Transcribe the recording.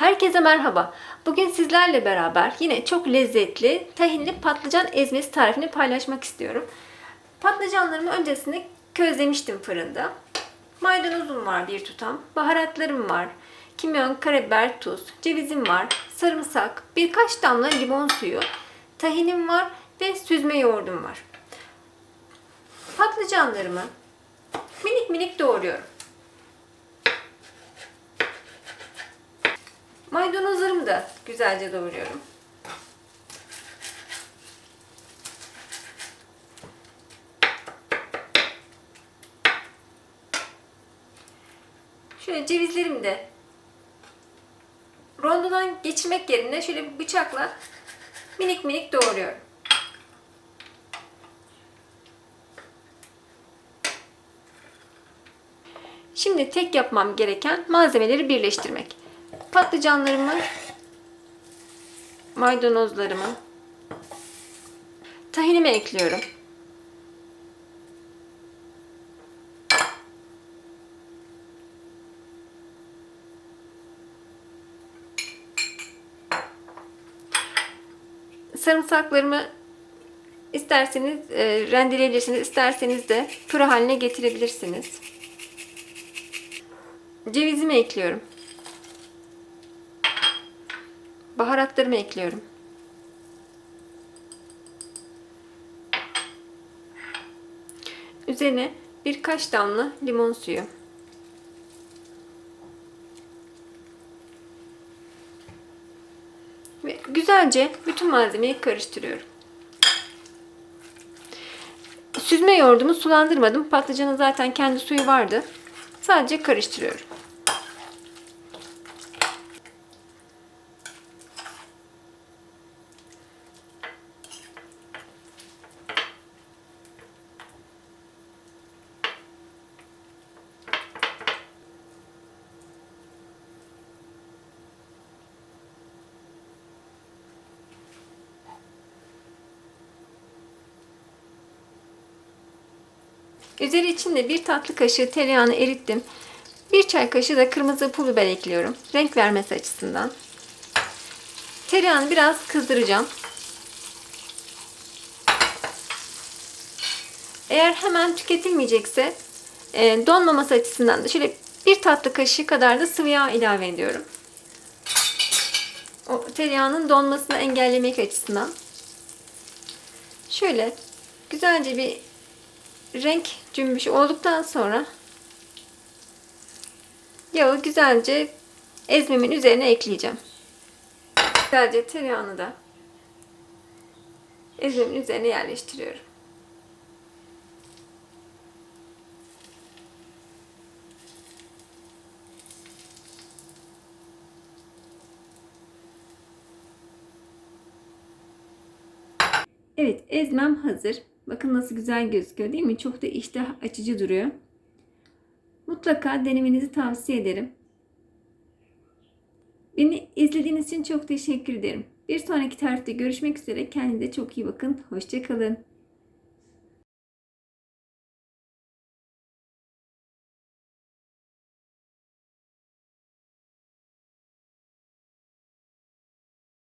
Herkese merhaba. Bugün sizlerle beraber yine çok lezzetli tahinli patlıcan ezmesi tarifini paylaşmak istiyorum. Patlıcanlarımı öncesinde közlemiştim fırında. Maydanozum var bir tutam, baharatlarım var, kimyon, karabiber, tuz, cevizim var, sarımsak, birkaç damla limon suyu, tahinim var ve süzme yoğurdum var. Patlıcanlarımı minik minik doğruyorum. Maydanozlarımı da güzelce doğruyorum. Şöyle cevizlerimi de rondodan geçirmek yerine şöyle bir bıçakla minik minik doğruyorum. Şimdi tek yapmam gereken malzemeleri birleştirmek. Patlıcanlarımı, maydanozlarımı, tahinimi ekliyorum. Sarımsaklarımı isterseniz e, rendeleyebilirsiniz, isterseniz de püre haline getirebilirsiniz. Cevizimi ekliyorum. Baharatlarımı ekliyorum. Üzerine birkaç damla limon suyu. Ve güzelce bütün malzemeyi karıştırıyorum. Süzme yoğurdumu sulandırmadım. Patlıcanın zaten kendi suyu vardı. Sadece karıştırıyorum. Üzeri için de bir tatlı kaşığı tereyağını erittim. Bir çay kaşığı da kırmızı pul biber ekliyorum. Renk vermesi açısından. Tereyağını biraz kızdıracağım. Eğer hemen tüketilmeyecekse e, donmaması açısından da şöyle bir tatlı kaşığı kadar da sıvı yağ ilave ediyorum. O tereyağının donmasını engellemek açısından. Şöyle güzelce bir renk cümbüşü olduktan sonra yağı güzelce ezmemin üzerine ekleyeceğim. Güzelce tereyağını da ezmemin üzerine yerleştiriyorum. Evet ezmem hazır. Bakın nasıl güzel gözüküyor değil mi? Çok da iştah açıcı duruyor. Mutlaka denemenizi tavsiye ederim. Beni izlediğiniz için çok teşekkür ederim. Bir sonraki tarifte görüşmek üzere. Kendinize çok iyi bakın. Hoşçakalın.